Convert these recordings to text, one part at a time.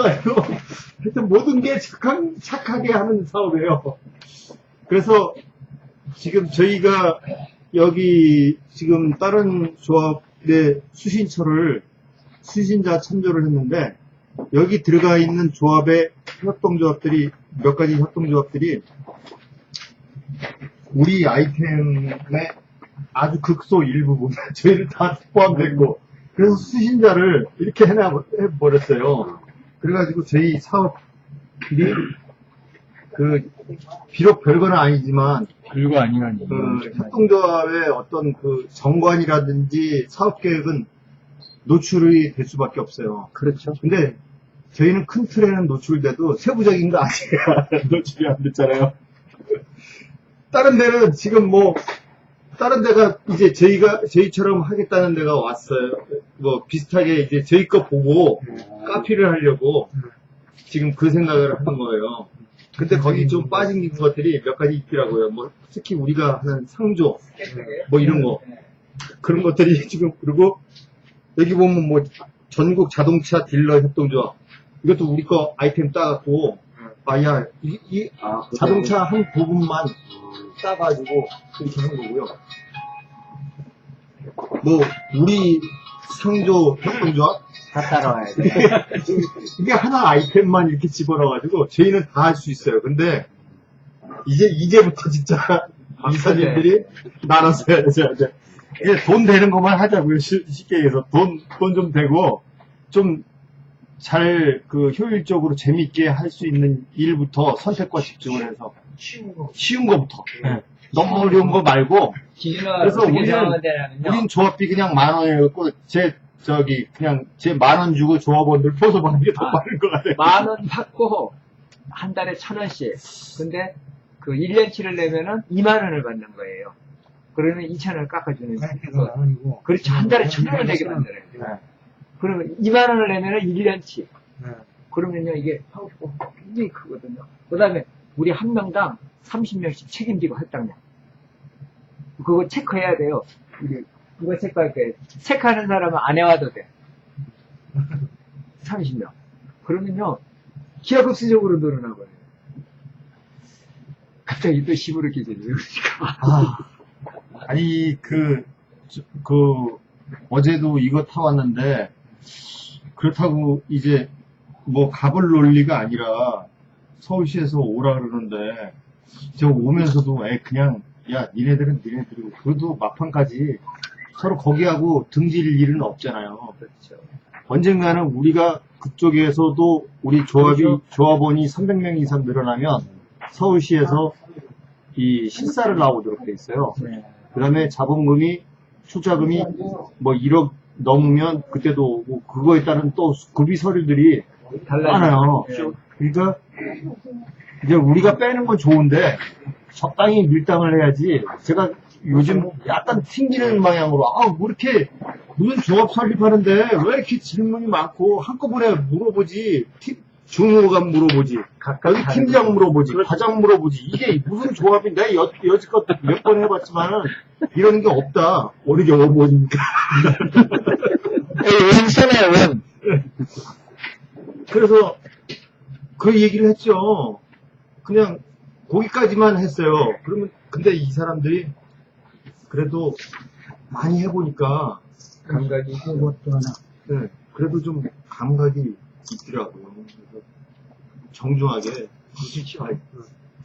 하여튼 모든 게 착한, 착하게 하는 사업이에요. 그래서 지금 저희가 여기 지금 다른 조합의 수신처를 수신자 참조를 했는데 여기 들어가 있는 조합의 협동조합들이 몇 가지 협동조합들이 우리 아이템의 아주 극소 일부분 저희를 다 포함됐고 그래서 수신자를 이렇게 해버렸어요. 그래가지고 저희 사업들이 그 비록 별거는 아니지만 별거 아니라니. 그 협동조합의 어떤 그 정관이라든지 사업 계획은 노출이 될 수밖에 없어요. 그렇죠. 근데 저희는 큰 틀에는 노출돼도 세부적인 거 아니에요. 노출이 안 됐잖아요. 다른 데는 지금 뭐 다른 데가 이제 저희가 저희처럼 하겠다는 데가 왔어요. 뭐 비슷하게 이제 저희 거 보고 카피를 하려고 지금 그 생각을 하는 거예요. 근데 거기 좀 빠진 것들이 몇 가지 있더라고요. 뭐 특히 우리가 하는 상조 뭐 이런 거 그런 것들이 지금 그리고 여기 보면 뭐 전국 자동차 딜러 협동조합 이것도 우리 거 아이템 따갖고 아야 이, 이 자동차 한 부분만 따가지고 이렇게 한 거고요. 뭐 우리 상조 협동조합 다 따라와야 돼. 이게 하나 아이템만 이렇게 집어넣어가지고 저희는 다 할 수 있어요. 근데 이제 이제부터 진짜 이사님들이 나눠서 해야죠. 이제 이제 돈 되는 것만 하자고요. 쉽- 쉽게 얘기해서 돈 돈 좀 되고 좀 잘 그 효율적으로 재밌게 할 수 있는 일부터 선택과 집중을 해서 쉬운 거부터 네. 너무 어려운 거 말고 그래서 우리는-. 우린 조합비 그냥 만 원이었고 제 저기 그냥 제 만 원 주고 조합원들 포섭하는 게 더 아. 빠른 것 같아요. 만 원 받고 한 달에 천 원씩. 근데 그 1년치를 내면은 2만 원을 받는 거예요. 그러면 2천 원을 깎아주는 거. 아니고. 그렇죠. 한 달에 천 원을 내게 만들어요. 네. 그러면 2만 원을 내면은 1년치. 네. 그러면요, 이게 싶고 굉장히 크거든요. 그 다음에 우리 한 명당 30명씩 책임지고 할당량. 그거 체크해야 돼요. 이게 누가 체크할 거예요? 체크하는 사람은 안 해와도 돼. 30명. 그러면요, 기하급수적으로 늘어나버려요. 갑자기 또 시부르게 되죠. 그러니까. 아, 아니 그, 저- 그 어제도 이거 타왔는데 그렇다고 이제 뭐 갑을 논리가 아니라 서울시에서 오라 그러는데 저 오면서도 애 그냥 야 니네들은 니네들이고 그래도 막판까지 서로 거기하고 등질 일은 없잖아요. 그렇죠. 언젠가는 우리가 그쪽에서도 우리 조합이 그렇죠. 조합원이 300명 이상 늘어나면 서울시에서 이 실사를 나오도록 돼 있어요. 네. 그 다음에 자본금이 투자금이 뭐 1억 넘으면 그때도 뭐 그거에 따른 또 구비 서류들이 많아요. 네. 그러니까 이제 우리가 빼는 건 좋은데 적당히 밀당을 해야지. 제가 요즘 약간 튕기는 방향으로 아뭐 이렇게 무슨 조합 설립하는데 왜 이렇게 질문이 많고 한꺼번에 물어보지 팀 중후감 물어보지 각각 여기 다른 팀장 물어보지 과장 물어보지 이게 무슨 조합인데 여, 여지껏 몇 번 해봤지만은 이런 게 없다 어리게 어머니까 요즘 쓰네요, 그래서 그 얘기를 했죠. 그냥 거기까지만 했어요. 그러면 근데 이 사람들이 그래도 많이 해보니까 감각이 그것도 하나. 네, 그래도 좀 감각이 있더라고요. 그래서 정중하게 아,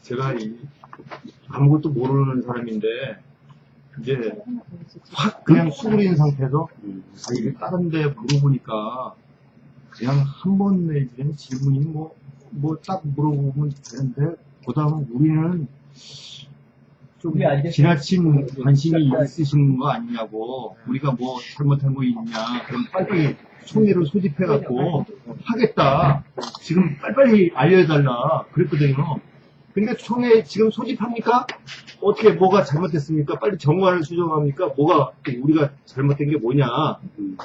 제가 이 아무것도 모르는 사람인데 이제 확 그냥 수그린 상태에서 아, 이게 다른 데 물어보니까 그냥 한 번 내지는 질문이 뭐, 뭐 딱 물어보면 되는데, 그 다음에 우리는 좀 알겠어요. 지나친 관심이 있으신 거 아니냐고, 우리가 뭐 잘못한 거 있냐, 그럼 빨리 총회를 소집해갖고 하겠다. 지금 빨리빨리 알려달라. 그랬거든요. 근데 총회 지금 소집합니까? 어떻게 뭐가 잘못됐습니까? 빨리 정관을 수정합니까? 뭐가 우리가 잘못된 게 뭐냐?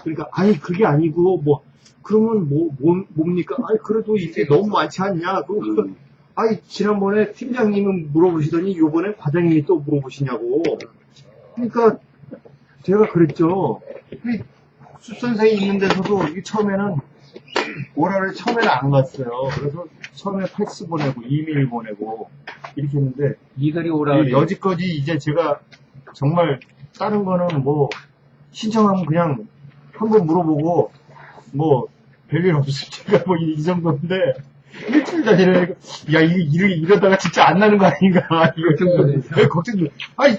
그러니까 아니 그게 아니고 뭐 그러면 뭐, 뭐 뭡니까? 아니 그래도 이게 너무 많지 않냐? 그 아니 지난번에 팀장님은 물어보시더니 요번에 과장님이 또 물어보시냐고. 그러니까 제가 그랬죠. 이 숲선생이 있는 데서도 이 처음에는 오라를 처음에는 안 갔어요. 그래서 처음에 팩스 보내고 이메일 보내고 이렇게 했는데 니들이 오라 이 그래. 여지까지 이제 제가 정말 다른 거는 뭐 신청하면 그냥 한 번 물어보고 뭐 별일 없을 제가 뭐 이 정도인데 일주일 전에 야 이러, 이러다가 진짜 안 나는 거 아닌가 이거 정도 왜 걱정돼 아니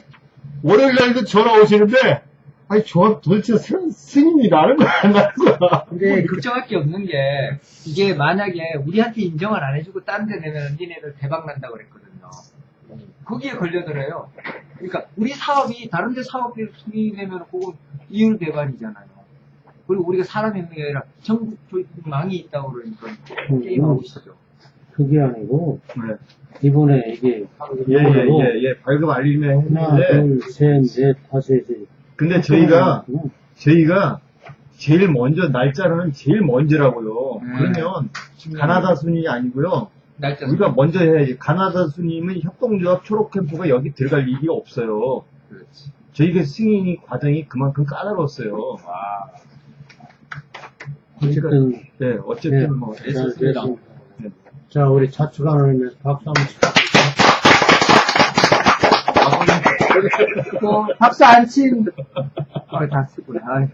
월요일 날도 전화 오시는데 아니 저 도대체 스, 스님이 나는 거야 안 나는 거야 근데 걱정할 게 없는 게 이게 만약에 우리한테 인정을 안 해주고 딴 데 내면 니네들 대박 난다고 그랬거든요. 거기에 걸려들어요. 그러니까 우리 사업이 다른 데 사업비 수리 내면 그건 이율 배반이잖아요. 그리고 우리가 사람 있는 게 아니라 전국 망이 있다고 그러니까 게임하고 있죠. 그게 아니고 네. 이번에 이게 예예예 발급 알림에 하나 했는데 둘 셋 넷 다섯 여섯 근데 저희가 저희가 제일 먼저 날짜는 제일 먼저라고요. 음. 그러면 가나다 순이 아니고요. 날짜 우리가 먼저 해야지. 가나다 순이면 협동조합 초록캠프가 여기 들어갈 일이 없어요. 그렇지. 저희가 승인이 과정이 그만큼 까다로웠어요. 어쨌든 네, 어쨌든 네. 뭐잘 애썼습니다. 됐습니다. 네. 자 우리 자축하는 의미에서 박수 한번 치고 또 박수 안 친. 아, 다 쓰구나. 아이.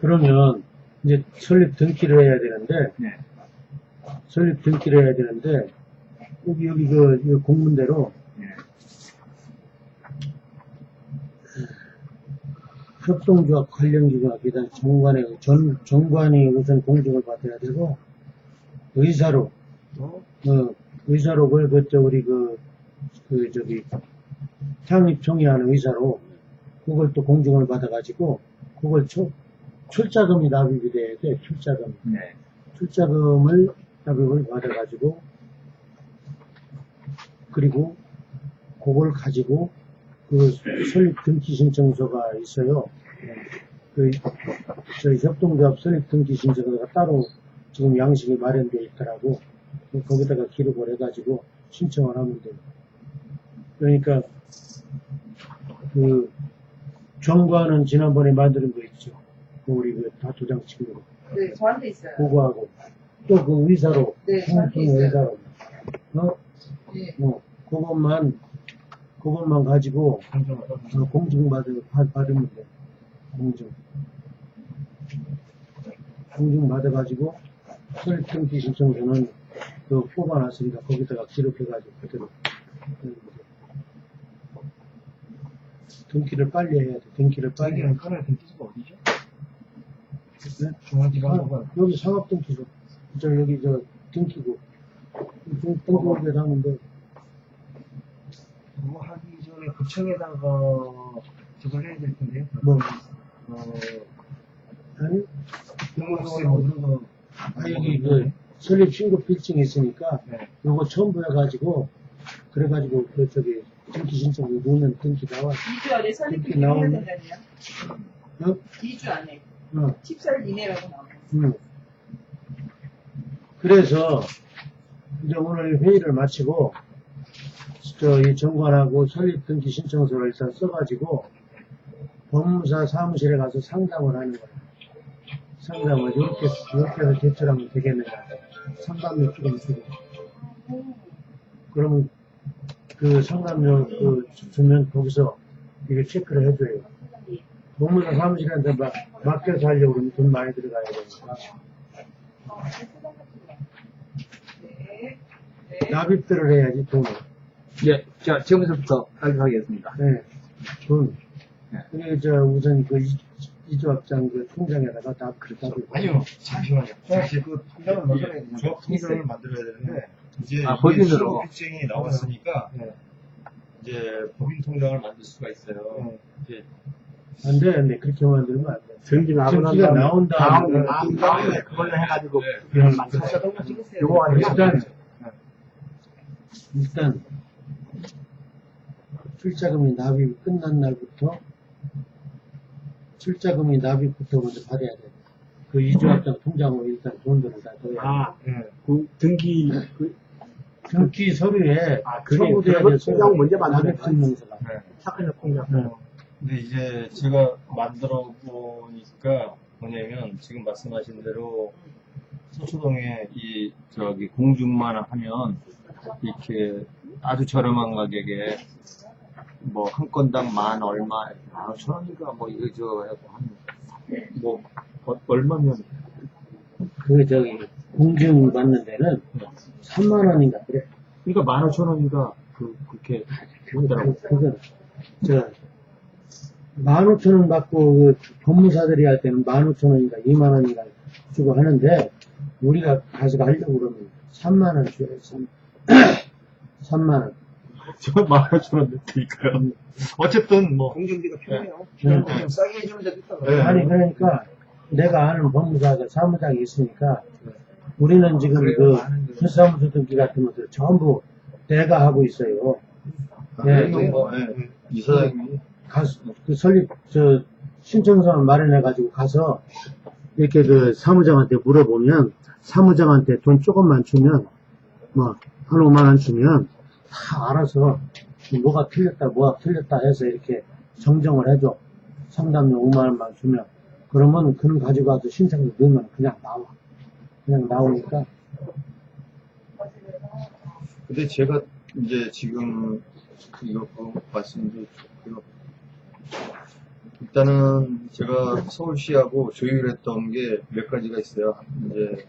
그러면 이제 설립 등기를 해야 되는데 네. 설립 등기를 해야 되는데 여기 여기 그, 이 공문대로 네. 협동조합 관련기관 기관 정관의 전 정관이 우선 공정을 받아야 되고 의사로 어, 의사록을 그저 우리 그, 그 저기 창립 총회하는 의사로 그걸 또 공정을 받아가지고 그걸 초, 출자금이 납입이 돼야 돼 출자금 네. 출자금을 납입을 받아가지고 그리고 그걸 가지고 그 설립 등기 신청서가 있어요. 그 저희 협동조합 설립 등기 신청서가 따로 지금 양식이 마련되어 있더라고. 거기다가 기록을 해가지고 신청을 하면 돼요. 그러니까 그 정관은 지난번에 만드는 거 있죠. 그 우리 그다 도장 찍는 거. 네, 저한테 있어요. 그거하고 또 그 의사로 네, 저한테 있어요. 의사로 어? 네. 어, 그것만 그것만 가지고 어, 공증 받, 받, 받으면 돼 공증 공증 받아가지고 설등기 신청서는 그 뽑아놨으니까 거기다가 기록해가지고 그대로. 등기를 빨리 해야 돼 등기를 빨리 해야 돼 하나 등기소가 어디죠? 네? 중앙지방법원. 아, 여기 상업 등기소. 저 여기 저 등기구. 등- 등기구에 하면 돼. 그거 하기 전에 구청에다가 저걸 해야 될 텐데요. 뭐, 어, 아니, 등록세 뭐 그런 거. 아, 여기 그 설립 신고 필증이 있으니까 네. 요거 첨부 해가지고 그래가지고 그 저기 등기 신청 넣으면 등기 나와. 2주 안에 설립 이렇게 해야 나오네. 된다니요. 어? 2주 안에. 어, 10살 이내라고 나와요. 응. 그래서 이제 오늘 회의를 마치고 저이 정관하고 설립 등기 신청서를 일단 써가지고 법무사 사무실에 가서 상담을 하는 거예요. 상담을 이렇게 이렇게 해서 제출하면 되겠느냐. 상담료 조금 주고. 그러면 그 상담료 그 주면 거기서 이게 체크를 해줘요. 법무사 사무실한테 막 맡겨서 하려고 그러면 돈 많이 들어가야 되니까. 납입들을 해야지 돈을. 예, 자, 지금부터 발표하겠습니다. 네, 돈. 네. 그리고 저 우선 그 이- 이 조합장 그 통장에다가 다 그렇게 하고. 아니요, 잠시만요. 사실 그 통장을 만들어야 되는데, 조합 통장을 만들어야 되는데, 이제 아, 법인으로. 필증이 나왔으니까, 네. 이제 법인 통장을 만들 수가 있어요. 이제 안 돼, 안 돼. 그렇게 만들면 안 돼. 전기 나고 난 전기가 다음에 나온 다음에 나온 다음에 그걸로 해가지고 그냥 만들어요. 요거 아니면 일단 일단 출자금이 납입 끝난 날부터 출자금이 납입부터 먼저 받아야 돼. 그 이조합장 통장으로 일단 돈들을 다 넣어야 돼. 아, 그 등기 그 등기 서류에 아, 그게 첨부돼야 그거 돼서 통장 먼저 만드는 납입 증명서가. 네. 착한 통장. 네. 근데 이제 제가 만들어 보니까 뭐냐면 지금 말씀하신 대로 서초동에 이 저기 공중만 하면 이렇게 아주 저렴한 가격에 뭐 한 건당 만 얼마 만 오천 원인가 뭐 이거 저거 해고 한뭐 얼마면 그 저기 공증 받는 데는 3만 원인가 그래. 그러니까 만 오천 원인가 그 그렇게 하더라고. 그, 그건 저 15,000원 받고 그 법무사들이 할 때는 15,000원인가 2만 원인가 주고 하는데 우리가 가서 하려고 그러면 3만 원 줘요. 3, 3만 원. 저만 오천 원 냈으니까요. 어쨌든 뭐 공정비가 필요해요. 네. 그냥 싸게 해주는 데도 있다. 네. 아니 그러니까 내가 아는 법무사가 사무장이 있으니까 우리는 지금 그 회사무소 등기 같은 것들 전부 내가 하고 있어요. 네. 네, 뭐, 예, 이사장님이 가서 그 설립 저 신청서만 마련해 가지고 가서 이렇게 그 사무장한테 물어보면 사무장한테 돈 조금만 주면 뭐 한 5만 원 주면 다 알아서 뭐가 틀렸다 뭐가 틀렸다 해서 이렇게 정정을 해줘. 상담료 5만 원만 주면. 그러면 그는 가지고 와서 신청서 넣으면 그냥 나와. 그냥 나오니까. 근데 제가 이제 지금 이거 좋고요. 일단은 제가 서울시하고 조율했던 게 몇 가지가 있어요. 이제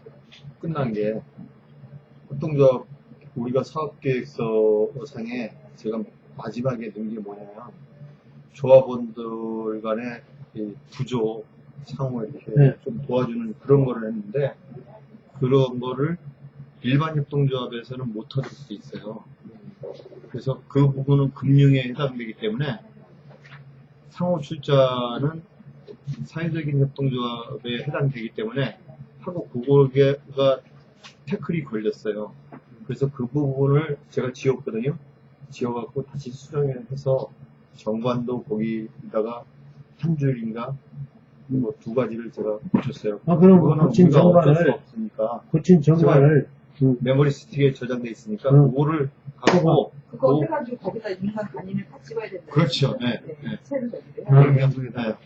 끝난 게. 협동조합 우리가 사업계획서 상에 제가 마지막에 넣은 게 뭐냐면 조합원들 간의 이 구조 상호 이렇게 네. 좀 도와주는 그런 거를 했는데 그런 거를 일반 협동조합에서는 못하도록 돼 있어요. 그래서 그 부분은 금융에 해당되기 때문에 상호 출자는 사회적인 협동조합에 해당되기 때문에 하고 그거가 태클이 걸렸어요. 그래서 그 부분을 제가 지웠거든요. 지워갖고 다시 수정해서 정관도 거기다가 한 줄인가 뭐 두 가지를 제가 고쳤어요. 아 그럼 그거는 고친 우리가 어쩔 수 정관을 없으니까 고친 정관을 음, 메모리 스틱에 저장돼 있으니까 음. 그거를 갖고 그거 오. 해가지고 거기다 인간 간인을 다 찍어야 된다. 그렇죠. 네. 네. 새로 되기를. 음. 그런 양쪽에다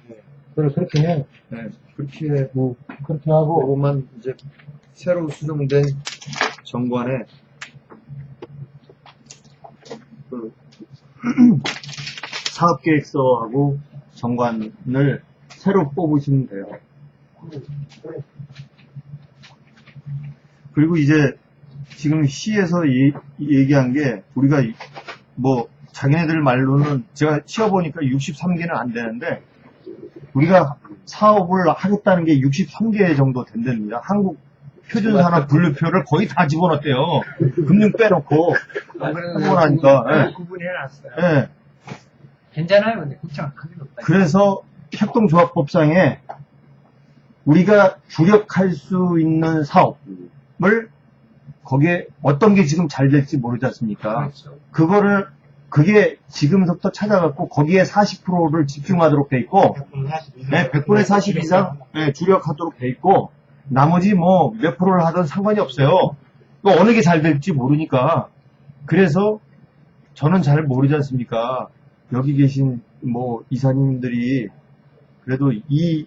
그래 그렇게 해 네. 그렇게 뭐 그렇게 하고 그것만 이제 새로 수정된 정관에 그 사업계획서하고 정관을 새로 뽑으시면 돼요. 그리고 이제 지금 시에서 이- 얘기한 게 우리가 이- 뭐 자기네들 말로는 제가 치어보니까 63개는 안 되는데 우리가 사업을 하겠다는 게 63개 정도 된답니다. 한국 표준 산업 분류표를 거의 다 집어넣었대요. 금융 빼놓고. 나니까, 예. 구분해놨어요. 예. 괜찮아요. 근데 국장 큰일 없다. 그래서 협동조합법상에 우리가 주력할 수 있는 사업을 거기에 어떤 게 지금 잘 될지 모르지 않습니까? 그렇죠. 그거를 그게 지금부터 찾아갖고 거기에 40%를 집중하도록 돼 있고 네, 100분의 40 이상 네, 주력하도록 돼 있고 나머지 뭐 몇 프로를 하든 상관이 없어요. 또 어느 게 잘 될지 모르니까 그래서 저는 잘 모르지 않습니까? 여기 계신 뭐 이사님들이 그래도 이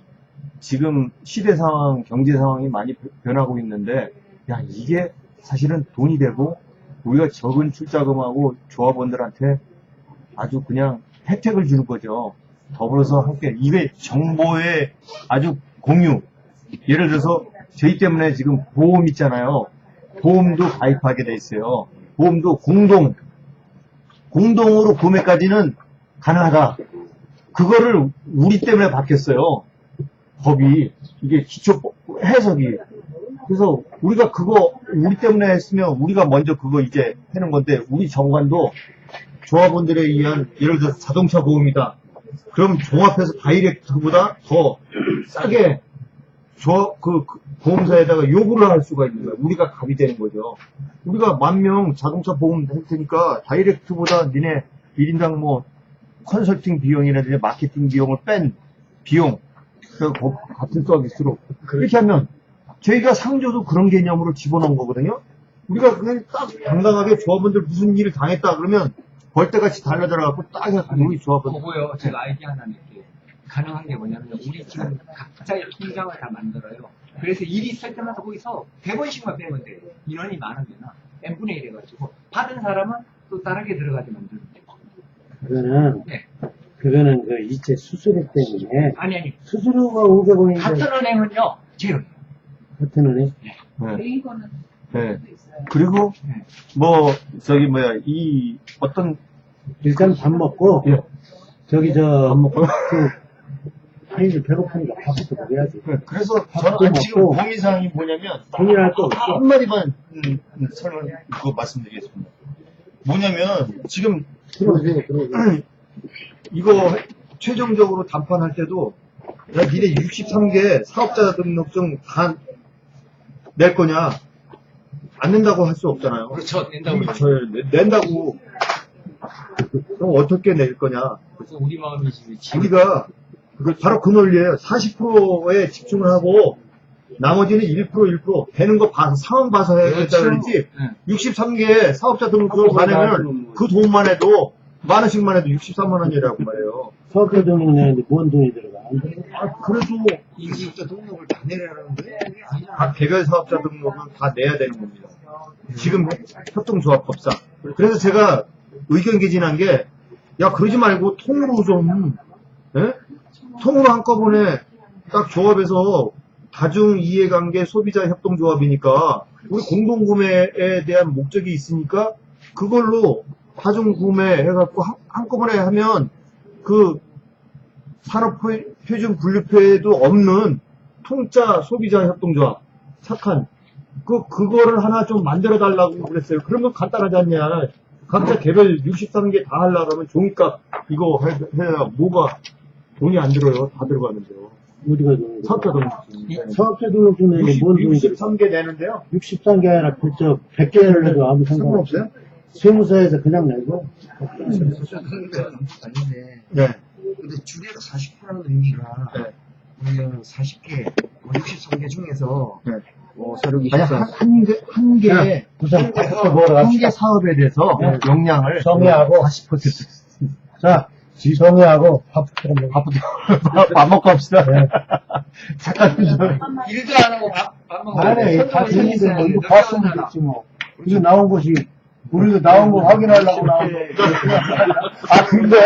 지금 시대 상황, 경제 상황이 많이 변하고 있는데 야 이게 사실은 돈이 되고 우리가 적은 출자금하고 조합원들한테 아주 그냥 혜택을 주는 거죠. 더불어서 함께 이게 정보의 아주 공유. 예를 들어서 저희 때문에 지금 보험 있잖아요. 보험도 가입하게 돼 있어요. 보험도 공동 공동으로 구매까지는 가능하다. 그거를 우리 때문에 바뀌었어요. 법이 이게 기초 해석이 그래서 우리가 그거 우리 때문에 했으면 우리가 먼저 그거 이제 해는 건데 우리 정관도 조합원들에 의한 예를 들어서 자동차 보험이다. 그럼 종합해서 다이렉트보다 더 싸게 조합 그, 그 보험사에다가 요구를 할 수가 있는 거예요. 우리가 갑이 되는 거죠. 우리가 만 명 자동차 보험 할 테니까 다이렉트보다 니네 1인당 뭐 컨설팅 비용이라든지 마케팅 비용을 뺀 비용 그 거- 같은 서비스로 이렇게 하면 저희가 상조도 그런 개념으로 집어넣은 거거든요. 우리가 그냥 딱 당당하게 조합원들 무슨 일을 당했다 그러면 벌떼같이 달려들어가고 딱 우리 조합원 그거요. 제가 아이디어 하나 낼게요. 가능한 게 뭐냐면 우리 지금 각자의 통장을 다 만들어요. 그래서 일이 있을 때마다 거기서 100원씩만 빼면 돼요. 인원이 많으면 n분의 1 해가지고 받은 사람은 또 다르게 들어가게 만들면 돼요. 그거는, 네. 그거는 그 이체 수수료 때문에, 아니 아니 수수료가 오게 보이는데, 같은 은행은요 제로. 같은 은행? 네. 네. 도 있어요. 그리고 네. 뭐 저기 뭐야 이 어떤 일단 밥 먹고, 예. 저기 저, 밥 먹고. 그, 아니, 배고프니까 밥부터 먹어야지. 네, 그래서 밥도 저는 지금 먹고. 고민사항이 뭐냐면 고민할 거 없어. 한마디만 음, 음, 설명 그 말씀드리겠습니다. 뭐냐면 지금 들어오세요, 들어오세요. 이거 최종적으로 담판할 때도 야 니네 63개 사업자 등록증 다 낼 거냐 안 낸다고 할 수 없잖아요. 그렇죠 낸다고 음, 저 낸다고 그럼 어떻게 낼 거냐? 그래서 우리 마음이지 지금 우리가 그- 바로 그 논리예요. 40%에 집중을 하고 나머지는 1% 1% 되는 거 봐, 상황 봐서 해야 된다 그랬지. 네. 63개 사업자 등록증을 받으면 그 돈만 해도 만 원씩만 해도 63만 원이라고 말해요. 사업자 등록 내는데 뭔 돈이 들어가? 아, 그래도 임시부터 등록을 다 내라는데 각 개별 사업자 등록은 다 내야 되는 겁니다. 지금 협동조합법상. 그래서 제가 의견 개진한 게, 야, 그러지 말고 통으로 좀, 예? 통으로 한꺼번에 딱 조합에서 다중 이해관계 소비자 협동조합이니까 우리 공동구매에 대한 목적이 있으니까 그걸로 다중 구매 해갖고 한, 한꺼번에 하면 그 산업표준 분류표에도 없는 통짜 소비자 협동조합 착한 그 그거를 하나 좀 만들어 달라고 그랬어요. 그러면 간단하지 않냐? 각자 개별 63개 다 하려고 하면 종이값 이거 해- 해야 뭐가 돈이 안 들어요. 다 들어가는데요. 어디가 돈이 들어가? 사업자 등록증. 사업자 등록증 내는데 뭔 돈이 들어가? 63개 내는데요. 63개 아니라 그저 100개를 내도 아무 상관없어요. 상관없어요? 세무서에서 그냥 내고 아닌데 네. 근데 줄여서 40%라는 의미가 네. 그러면 40개 63개 중에서 네. 뭐 서류 아니 24한개 한개 우선 뭐라 한 합시다. 개 사업에 대해서 네. 역량을 성의하고 40% 자, 지성이하고 밥부터 먹어. 밥, 밥 먹고 합시다. 잠깐 일도 안 하고 밥, 밥 먹고 아니, 손다 있어야 뭐 돼. 이거 봤으면. 됐지 뭐. 이거 나온 것이 우리가 나온 거 확인하려고 나온 거. 아 근데